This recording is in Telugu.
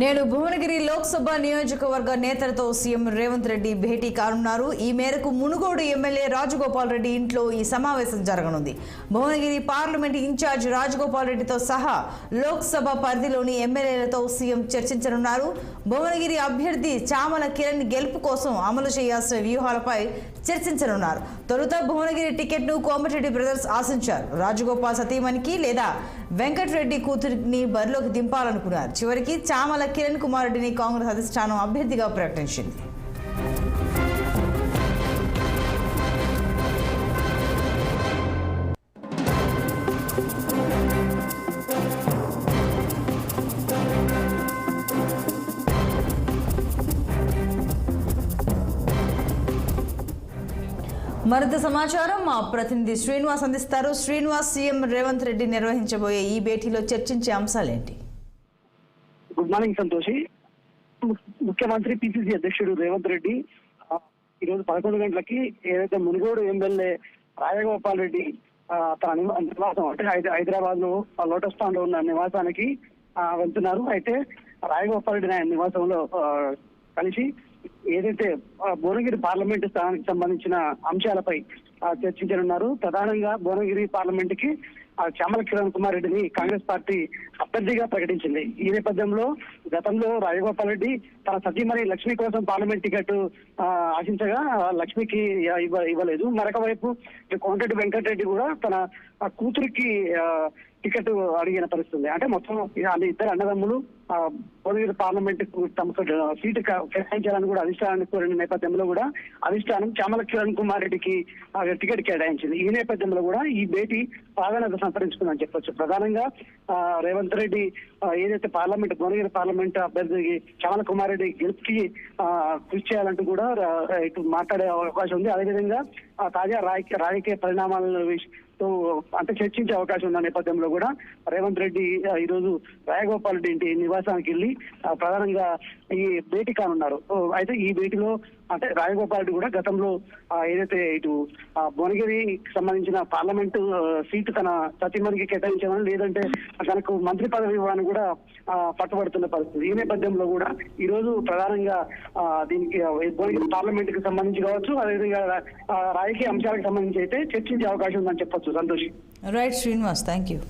నేడు భువనగిరి లోక్సభ నియోజకవర్గ నేతలతో సీఎం రేవంత్ రెడ్డి భేటీ కానున్నారు. ఈ మేరకు మునుగోడు ఎమ్మెల్యే రాజగోపాల్ రెడ్డి ఇంట్లో ఈ సమావేశం జరగనుంది. భువనగిరి పార్లమెంట్ ఇన్ఛార్జ్ రాజగోపాల్ రెడ్డితో సహా లోక్సభ పరిధిలోని ఎమ్మెల్యేలతో సీఎం చర్చించనున్నారు. భువనగిరి అభ్యర్థి చామల కిరణ్ గెలుపు కోసం అమలు చేయాల్సిన వ్యూహాలపై చర్చించనున్నారు. తొలుత భువనగిరి టికెట్ను కోమటిరెడ్డి బ్రదర్స్ ఆశించారు. రాజగోపాల్ సతీమణికి లేదా వెంకటరెడ్డి కూతురిని బరిలోకి దింపాలనుకున్నారు. చివరికి చామల కిరణ్ కుమార్ రెడ్డిని కాంగ్రెస్ అధిష్టానం అభ్యర్థిగా ప్రకటించింది. మరింత సమాచారం మా ప్రతినిధి శ్రీనివాస్ అందిస్తారు. శ్రీనివాస్ సీఎం రేవంత్ రెడ్డి నిర్వహించబోయే ఈ భేటీలో చర్చించే అంశాలేంటి? Good morning Santoshi. ముఖ్యమంత్రి పిసిసి అధ్యక్షుడు రేవంత్ రెడ్డి ఈ రోజు పదకొండు గంటలకి ఏదైతే మునుగోడు ఎమ్మెల్యే రాజగోపాల్ రెడ్డి తన నివా- నివాసం అంటే హైదరాబాద్లో లోటస్ టాన్ ఉన్న నివాసానికి వెళ్తున్నారు. అయితే రాజగోపాల్ రెడ్డి ఆయన నివాసంలో కలిసి ఏదైతే భువనగిరి పార్లమెంటు స్థానానికి సంబంధించిన అంశాలపై చర్చించనున్నారు. ప్రధానంగా భువనగిరి పార్లమెంట్కి ఆ, కిరణ్ కుమార్ రెడ్డిని కాంగ్రెస్ పార్టీ అభ్యర్థిగా ప్రకటించింది. ఈ నేపథ్యంలో గతంలో రాజగోపాల్ రెడ్డి తన సతీమణి లక్ష్మి కోసం పార్లమెంట్ టికెట్ ఆశించగా లక్ష్మికి ఇవ్వ- ఇవ్వలేదు. మరొక వైపు ఇటు కోమటిరెడ్డి వెంకటరెడ్డి కూడా తన ఆ, కూతురికి టికెట్ అడిగిన పరిస్థితి అంటే మొత్తం ఇద్దరు అన్నదమ్ములు ఆ, భువనగిరి పార్లమెంట్కు తమకు సీటు కేటాయించాలని కూడా అధిష్టానాన్ని కోరిన నేపథ్యంలో కూడా అధిష్టానం చామల కిరణ్ కుమార్ రెడ్డికి ఆ, టికెట్ కేటాయించింది. ఈ నేపథ్యంలో కూడా ఈ భేటీ ప్రాధాన్యత సంతరించుకుందని చెప్పొచ్చు. ప్రధానంగా ఆ, రేవంత్ రెడ్డి ఏదైతే పార్లమెంట్ భువనగిరి పార్లమెంట్ అభ్యర్థి చామల కుమార్ రెడ్డి గెలుపుకి కృషి చేయాలంటూ కూడా ఇటు మాట్లాడే అవకాశం ఉంది. అదేవిధంగా తాజా రాజకీయ రాజకీయ పరిణామాల తో అంటే చర్చించే అవకాశం ఉన్న నేపథ్యంలో కూడా రేవంత్ రెడ్డి ఈ రోజు రాయగోపాల్ రెడ్డి ఇంటి నివాసానికి వెళ్ళి ప్రధానంగా ఈ భేటీ కానున్నారు. ఓ, అయితే ఈ భేటీలో అంటే రాజగోపాల్ రెడ్డి కూడా గతంలో ఏదైతే ఇటు భువనగిరి భువనగిరికి సంబంధించిన పార్లమెంటు సీట్ సీటు తన సతీమణికి కేటాయించామని లేదంటే తనకు మంత్రి పదవి ఇవ్వాలని కూడా పట్టుబడుతున్న పరిస్థితి. ఈ నేపథ్యంలో కూడా ఈ రోజు ప్రధానంగా దీనికి భువనగిరి పార్లమెంట్కి సంబంధించి కావచ్చు అదేవిధంగా రాజకీయ అంశాలకు సంబంధించి అయితే చర్చించే అవకాశం ఉందని చెప్పొచ్చు. Santosh. Right Srinivas thank you